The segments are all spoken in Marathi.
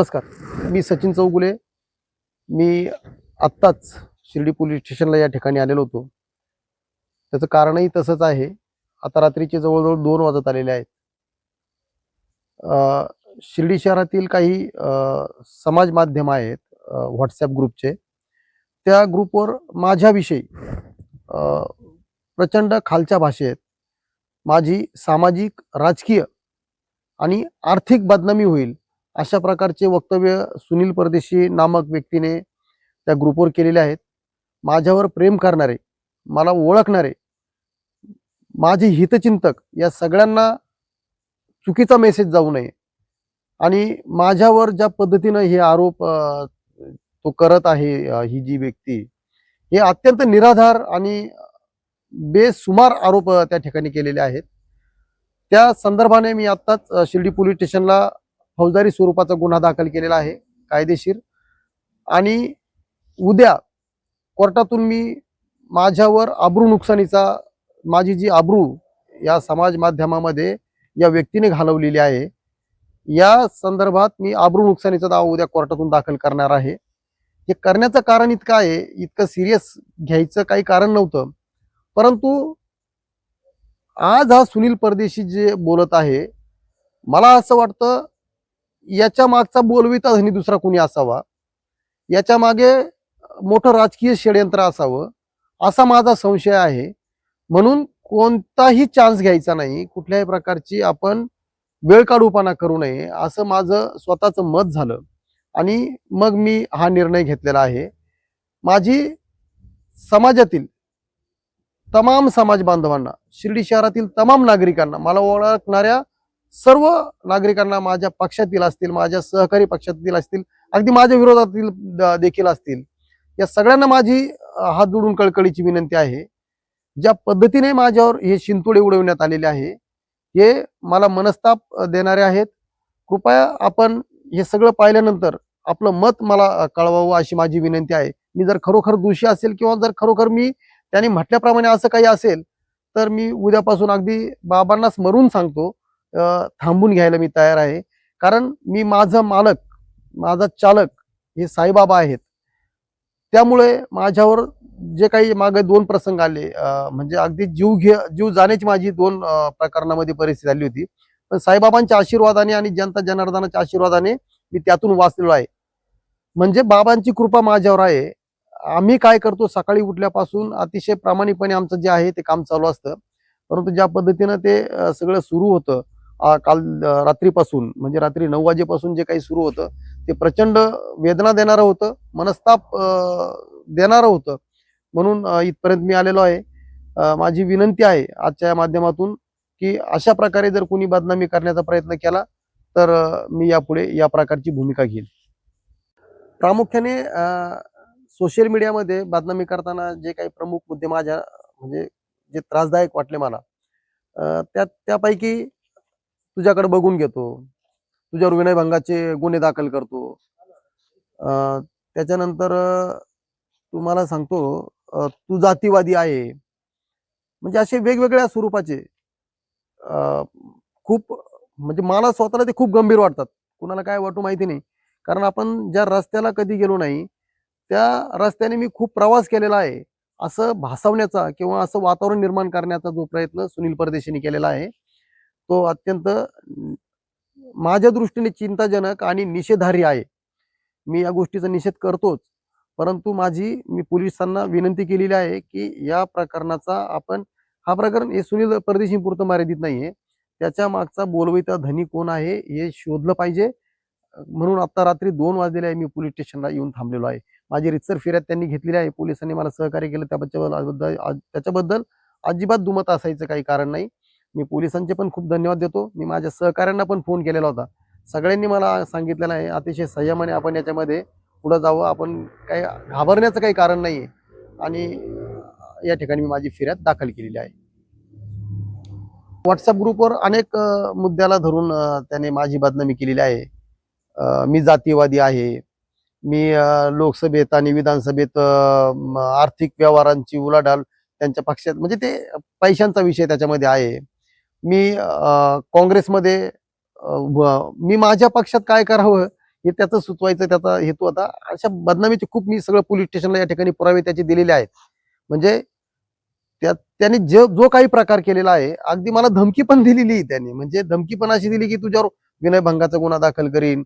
नमस्कार. मी सचिन चौगुले. मी आत्ताच शिर्डी पोलीस स्टेशनला या ठिकाणी आलेलो होतो. त्याचं कारणही तसंच आहे. आता रात्रीचे जवळजवळ दोन वाजत आलेले आहेत. शिर्डी शहरातील काही समाज माध्यम आहेत व्हॉट्सॲप ग्रुपचे. त्या ग्रुपवर माझ्याविषयी प्रचंड खालच्या भाषेत माझी सामाजिक राजकीय आणि आर्थिक बदनामी होईल अशा प्रकारचे वक्तव्य सुनील परदेशी नामक व्यक्तीने त्या ग्रुपवर केलेले आहेत. माझ्यावर प्रेम करणारे मला ओळखणारे माझे हितचिंतक या सगळ्यांना चुकीचा मेसेज जाऊ नये. आणि माझ्यावर ज्या पद्धतीनं हे आरोप तो करत आहे ही जी व्यक्ती हे अत्यंत निराधार आणि बेसुमार आरोप त्या ठिकाणी केलेले आहेत. त्या संदर्भाने मी आत्ताच शिर्डी पोलीस स्टेशनला फौजदारी स्वरूपाचा गुन्हा दाखल केलेला आहे कायदेशीर. आणि उद्या कोर्टातून मी माझ्यावर आब्रू नुकसानीचा माझी जी आब्रू या समाज माध्यमामध्ये या व्यक्तीने घालवलेली आहे या संदर्भात मी आब्रू नुकसानीचा दावा उद्या कोर्टातून दाखल करणार आहे. हे करण्याचं कारण इतकं आहे इतकं सिरियस घ्यायचं काही कारण नव्हतं. परंतु आज हा सुनील परदेशी जे बोलत आहे मला असं वाटतं याच्या मागचा बोलविता धनी दुसरा कोणी असावा? याच्या मागे मोठं राजकीय षडयंत्र असावं असा माझा संशय आहे. म्हणून कोणताही चान्स घ्यायचा नाही. कुठल्याही प्रकारची आपण वेळ काढूपणा करू नये असं माझं स्वतःचं मत झालं. आणि मग मी हा निर्णय घेतलेला आहे. माझी समाजातील तमाम समाज बांधवांना शिर्डी शहरातील तमाम नागरिकांना मला ओळखणाऱ्या सर्व नागरिकांना माझ्या पक्षातील असतील माझ्या सहकारी पक्षातील असतील अगदी माझ्या विरोधातील देखील असतील या सगळ्यांना माझी हात जोडून कळकळीची विनंती आहे. ज्या पद्धतीने माझ्यावर हे शिंतोडे उडवण्यात आलेले आहे हे मला मनस्ताप देणारे आहेत. कृपया आपण हे सगळं पाहिल्यानंतर आपलं मत मला कळवावं अशी माझी विनंती आहे. मी जर खरोखर दोषी असेल किंवा जर खरोखर मी त्यांनी म्हटल्याप्रमाणे असं काही असेल तर मी उद्यापासून अगदी बाबांना स्मरून सांगतो थांबून घ्यायला मी तयार आहे. कारण मी माझं मालक माझा चालक हे साईबाबा आहेत. त्यामुळे माझ्यावर जे काही मागे दोन प्रसंग आले म्हणजे अगदी जीव घे जीव जाण्याची माझी दोन प्रकरणामध्ये परिस्थिती आली होती. पण साईबाबांच्या आशीर्वादाने आणि जनता जनार्दनाच्या आशीर्वादाने मी त्यातून वाचलेलो आहे. म्हणजे बाबांची कृपा माझ्यावर आहे. आम्ही काय करतो सकाळी उठल्यापासून अतिशय प्रामाणिकपणे आमचं जे आहे ते काम चालू असतं. परंतु ज्या पद्धतीनं ते सगळं सुरू होतं काल रात्रीपासून म्हणजे रात्री नऊ वाजेपासून जे काही सुरू होतं ते प्रचंड वेदना देणारं होतं मनस्ताप देणारं होतं. म्हणून इथपर्यंत मी आलेलो आहे. माझी विनंती आहे आजच्या या माध्यमातून की अशा प्रकारे जर कोणी बदनामी करण्याचा प्रयत्न केला तर मी यापुढे या प्रकारची भूमिका घेईल प्रामुख्याने सोशल मीडियामध्ये बदनामी करताना जे काही प्रमुख मुद्दे माझ्या म्हणजे जे त्रासदायक वाटले मला त्या त्यापैकी तुझ्याकडे बघून घेतो. तुझ्यावर विनयभंगाचे गुन्हे दाखल करतो. त्याच्यानंतर तुम्हाला सांगतो तू जातीवादी आहे. म्हणजे असे वेगवेगळ्या स्वरूपाचे खूप म्हणजे मला स्वतःला ते खूप गंभीर वाटतात. कुणाला काय वाटू माहिती नाही. कारण आपण ज्या रस्त्याला कधी गेलो नाही त्या रस्त्याने मी खूप प्रवास केलेला आहे. असं भासवण्याचा किंवा असं वातावरण निर्माण करण्याचा जो प्रयत्न सुनील परदेशींनी केलेला आहे तो अत्यंत माझ्या दृष्टीने चिंताजनक आणि निषेधार्ह आहे. मी या गोष्टीचा निषेध करतोच. परंतु माझी मी पोलिसांना विनंती केलेली आहे की या प्रकरणाचा आपण हा प्रकरण हे सुनील परदेशीपुरतं मर्यादित नाहीये. त्याच्या मागचा बोलविता धनी कोण आहे हे शोधलं पाहिजे. म्हणून आता रात्री दोन वाजलेले आहे मी पोलीस स्टेशनला येऊन थांबलेलो आहे. माझी रितसर फिर्याद त्यांनी घेतलेली आहे. पोलिसांनी मला सहकार्य केलं. त्याबद्दल त्याच्याबद्दल अजिबात दुमत असायचं काही कारण नाही. मी पोलिसांचे पण खूप धन्यवाद देतो. मी माझ्या सहकाऱ्यांना पण फोन केलेला होता. सगळ्यांनी मला सांगितलेलं आहे अतिशय संयमाने आपण याच्यामध्ये पुढं जावं. आपण काही घाबरण्याचं काही कारण नाही आहे आणि या ठिकाणी मी माझी फिर्याद दाखल केलेली आहे. व्हॉट्सअप ग्रुपवर अनेक मुद्द्याला धरून त्याने माझी बदनामी केलेली आहे. मी जातीवादी आहे. मी लोकसभेत आणि विधानसभेत आर्थिक व्यवहारांची उलाढाल त्यांच्या पक्षात म्हणजे ते पैशांचा विषय त्याच्यामध्ये आहे. मी अ, काँग्रेसमध्ये मी माझ्या पक्षात काय करावं हे त्याचं सुचवायचं त्याचा हेतू आता अशा बदनामीचे खूप मी सगळं पोलीस स्टेशनला या ठिकाणी पुरावे त्याचे दिलेले आहेत. म्हणजे त्या त्याने जो जो काही प्रकार केलेला आहे अगदी मला धमकी पण दिलेली त्याने त्यांनी. म्हणजे धमकी पण अशी दिली की तुझ्यावर विनयभंगाचा गुन्हा दाखल करीन.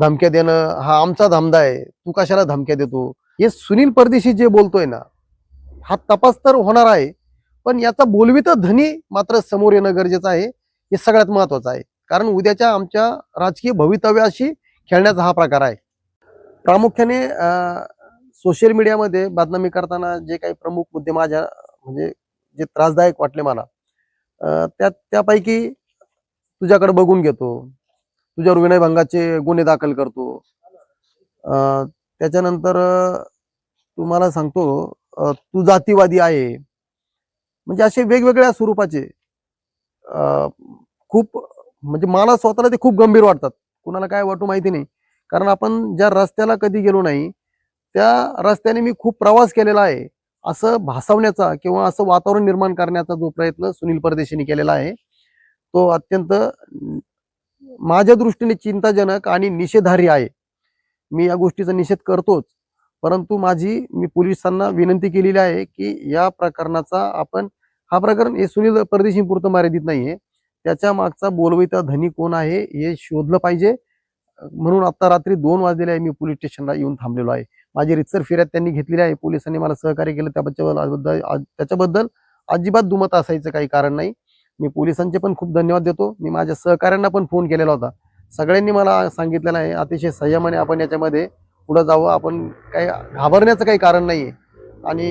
धमक्या देणं हा आमचा धमदा आहे. तू कशाला धमक्या देतो? हे सुनील परदेशी जे बोलतोय ना हा तपास तर होणार आहे. पण याचा बोलवित धनी मात्र समोर येणं गरजेचं आहे हे सगळ्यात महत्वाचं आहे. कारण उद्याच्या आमच्या राजकीय भवितव्याशी खेळण्याचा हा प्रकार आहे. प्रामुख्याने सोशल मीडियामध्ये बदनामी करताना जे काही प्रमुख मुद्दे माझ्या म्हणजे जे त्रासदायक वाटले मला त्या त्यापैकी तुझ्याकडे बघून घेतो. तुझ्यावर विनयभंगाचे गुन्हे दाखल करतो. त्याच्यानंतर तुम्हाला सांगतो तू जातीवादी आहे. म्हणजे असे वेगवेगळ्या स्वरूपाचे खूप म्हणजे मला स्वतःला ते खूप गंभीर वाटतात. कुणाला काय वाटू माहिती नाही. कारण आपण ज्या रस्त्याला कधी गेलो नाही त्या रस्त्याने मी खूप प्रवास केलेला आहे. असं भासवण्याचा किंवा असं वातावरण निर्माण करण्याचा जो प्रयत्न सुनील परदेशींनी केलेला आहे तो अत्यंत माझ्या दृष्टीने चिंताजनक आणि निषेधार्य आहे. मी या गोष्टीचा निषेध करतोच. परंतु माझी मी पोलिसांना विनंती केलेली आहे की या प्रकरणाचा आपण हा प्रकरण हे सुनील परदेशी पुरतं मर्यादित नाहीये. त्याच्या मागचा बोलविता धनी कोण आहे हे शोधलं पाहिजे. म्हणून आता रात्री दोन वाजलेले आहे मी पोलीस स्टेशनला येऊन थांबलेलो आहे. माझी रितसर फिर्याद त्यांनी घेतलेली आहे. पोलिसांनी मला सहकार्य केलं. त्याबद्दल त्याच्याबद्दल अजिबात दुमत असायचं काही कारण नाही. मी पोलिसांचे पण खूप धन्यवाद देतो. मी माझ्या सहकाऱ्यांना पण फोन केलेला होता. सगळ्यांनी मला सांगितलेलं आहे. अतिशय संयमाने आपण याच्यामध्ये पुढं जावं. आपण काही घाबरण्याचं काही कारण नाही आहे आणि